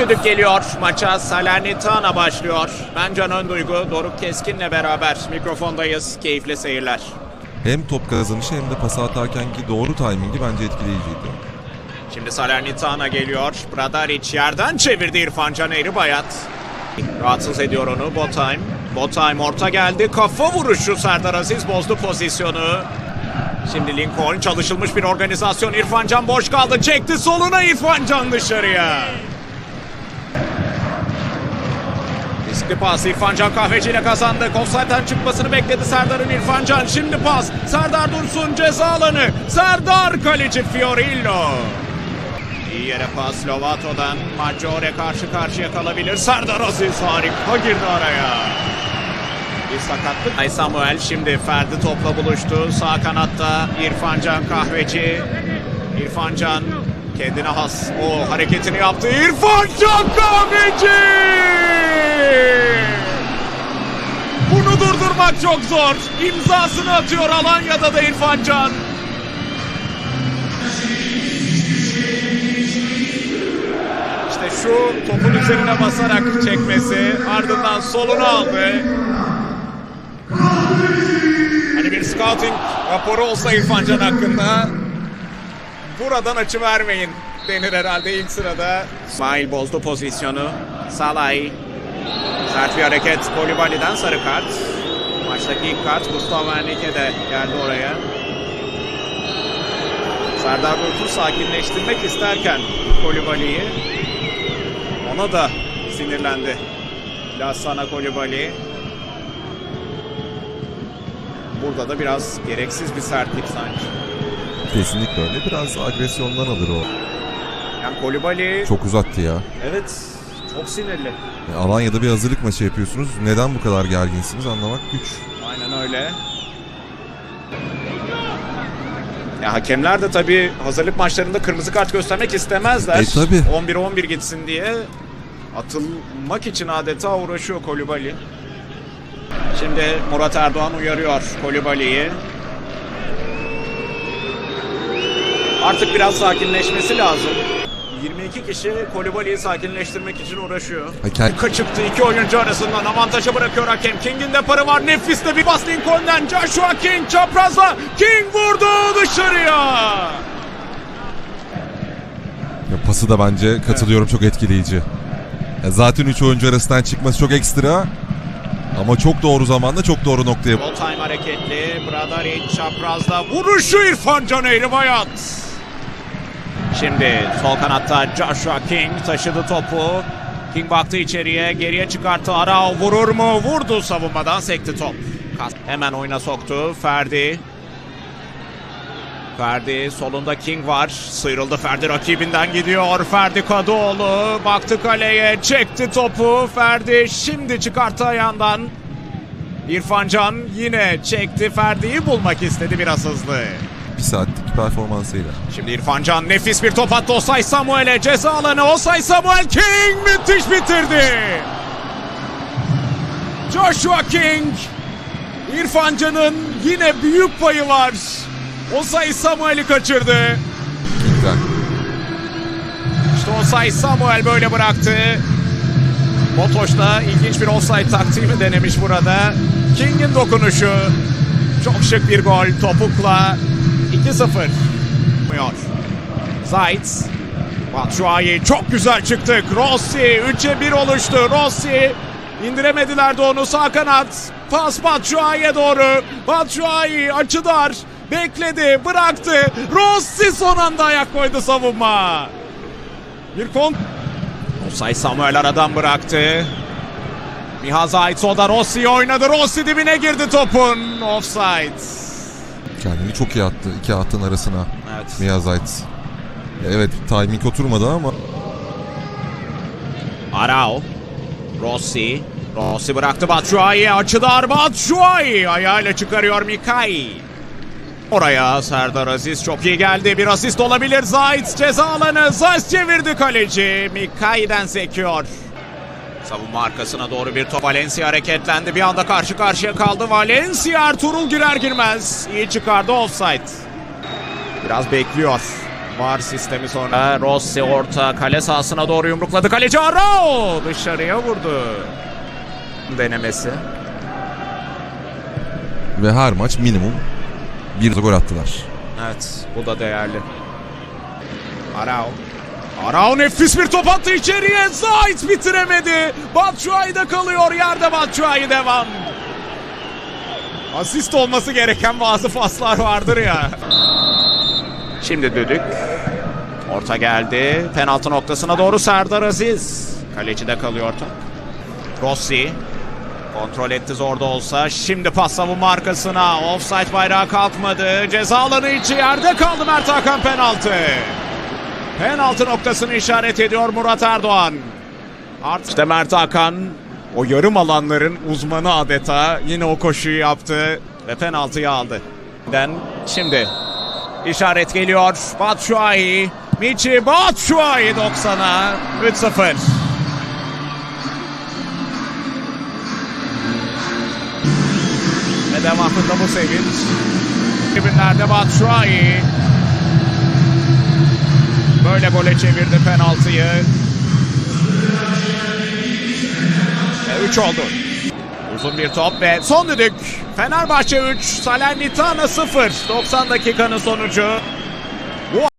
düdük geliyor. Maça Salernitana başlıyor. Ben Can Önduygu, Doruk Keskin'le beraber mikrofondayız. Keyifli seyirler. Hem top kazanışı hem de pas atarkenki doğru timingi bence etkileyiciydi. Şimdi Salernitana geliyor. Bradaric yerden çevirdi İrfan Can Eğribayat. Rahatsız ediyor onu Botheim. Botheim orta geldi. Kafa vuruşu Serdar Aziz bozdu pozisyonu. Şimdi Lincoln çalışılmış bir organizasyon. İrfan Can boş kaldı. Çekti soluna İrfan Can dışarıya. Riskli pas İrfan Can kazandı. Offside'den çıkmasını bekledi Serdar'ın İrfan Can. Şimdi pas. Serdar Dursun ceza alanı. Serdar kaleci Fiorillo. İyi yere pas Lovato'dan. Maggiore karşı karşıya kalabilir. Serdar Aziz harika girdi araya. Bir sakatlık. Ay Samuel şimdi Ferdi topla buluştu. Sağ kanatta İrfan Can Kahveci. İrfan Can kendine has o hareketini yaptı. İrfan Can! Bunu durdurmak çok zor. İmzasını atıyor Alanya'da da İrfan Can. İşte şu topun üzerine basarak çekmesi ardından solunu aldı. Hani bir scouting raporu olsa İrfan Can hakkında buradan açı vermeyin denir herhalde ilk sırada. İsmail bozdu pozisyonu. Salay. Sert bir hareket Kolibali'den sarı kart. Maçtaki ilk kart Gustavo Henrique de geldi oraya. Serdar Dursun sakinleştirmek isterken Kolibali'yi ona da sinirlendi. Lassana Kolibali. Burada da biraz gereksiz bir sertlik sanki. Kesinlikle öyle. Biraz agresyondan alır o. Yani Kolibali Çok uzattı ya. evet çok sinirli. E, Alanya'da bir hazırlık maçı yapıyorsunuz. Neden bu kadar gerginsiniz anlamak güç. Aynen öyle. Ya hakemler de tabii hazırlık maçlarında kırmızı kart göstermek istemezler. E, tabii. 11-11 gitsin diye atılmak için adeta uğraşıyor Kolibali. Şimdi Murat Erdoğan uyarıyor Kolibali'yi. Artık biraz sakinleşmesi lazım. 22 kişi Kolibali'yi sakinleştirmek için uğraşıyor. Hakem- Arka çıktı iki oyuncu arasından avantaja bırakıyor hakem. King'in de parı var. Nefis de bir bas Lincoln'den. Joshua King çaprazla. King vurdu dışarıya. Ya, pası da bence katılıyorum çok etkileyici. Ya, zaten 3 oyuncu arasından çıkması çok ekstra. Ama çok doğru zamanda çok doğru noktaya. All time hareketli. Bradaric çaprazda. Vuruşu İrfan Can Eğribayat. Şimdi sol kanatta Joshua King taşıdı topu. King baktı içeriye. Geriye çıkarttı. Arao vurur mu? Vurdu savunmadan sekti top. Hemen oyuna soktu. Ferdi. Ferdi solunda King var. Sıyrıldı Ferdi rakibinden gidiyor. Ferdi Kadıoğlu baktı kaleye çekti topu. Ferdi şimdi çıkarttı ayağından. İrfan Can yine çekti. Ferdi'yi bulmak istedi biraz hızlı. Bir performansıyla. Şimdi İrfan Can nefis bir top attı Osay Samuel'e. Ceza alanı Osay Samuel King müthiş bitirdi. Joshua King. İrfan Can'ın yine büyük payı var. Osay Samuel'i kaçırdı. Güzel. İşte Osay Samuel böyle bıraktı. Motoş da ilginç bir offside taktiği denemiş burada. King'in dokunuşu. Çok şık bir gol topukla 2-0. Yapıyor. Zayt. Batshuayi çok güzel çıktık. Rossi 3'e 1 oluştu. Rossi indiremediler de onu sağ kanat. Pas Batshuayi'ye doğru. Batshuayi açı dar. Bekledi, bıraktı. Rossi son anda ayak koydu savunma. Bir kon... Osay Samuel aradan bıraktı. Miha Zayt o da Rossi'yi oynadı. Rossi dibine girdi topun. Offside. Kendini çok iyi attı. iki hattın arasına. Evet. Mia Zayt. Evet timing oturmadı ama Arao. Rossi. Rossi bıraktı Batshuayi. Açı dar Batshuayi. Ayağıyla çıkarıyor Mikai. Oraya Serdar Aziz çok iyi geldi. Bir asist olabilir. Zayt ceza alanı. Zayt çevirdi kaleci. Mikai'den sekiyor. Savunma arkasına doğru bir top. Valencia hareketlendi. Bir anda karşı karşıya kaldı. Valencia Ertuğrul girer girmez. İyi çıkardı offside. Biraz bekliyor. Var sistemi sonra. Rossi orta kale sahasına doğru yumrukladı. Kaleci Arao dışarıya vurdu. Denemesi. Ve her maç minimum bir gol attılar. Evet bu da değerli. Arao. Arao nefis bir top attı içeriye. Zayt bitiremedi. Batshuayi'de kalıyor. Yerde Batshuayi devam. Asist olması gereken bazı faslar vardır ya. Şimdi düdük. Orta geldi. Penaltı noktasına doğru Serdar Aziz. Kalecide kalıyor top. Rossi. Kontrol etti zor da olsa. Şimdi pas savunma arkasına. Offside bayrağı kalkmadı. Ceza alanı içi yerde kaldı Mert Hakan penaltı. Penaltı noktasını işaret ediyor Murat Erdoğan. Artık işte Mert Hakan o yarım alanların uzmanı adeta yine o koşuyu yaptı ve penaltıyı aldı. Şimdi işaret geliyor. Batshuayi, Michi Batshuayi 90'a 3-0. Ve devamında bu sevinç. Tribünlerde Batshuayi. Böyle gole çevirdi penaltıyı. Ve 3 oldu. Uzun bir top ve son düdük. Fenerbahçe 3, Salernitana 0. 90 dakikanın sonucu.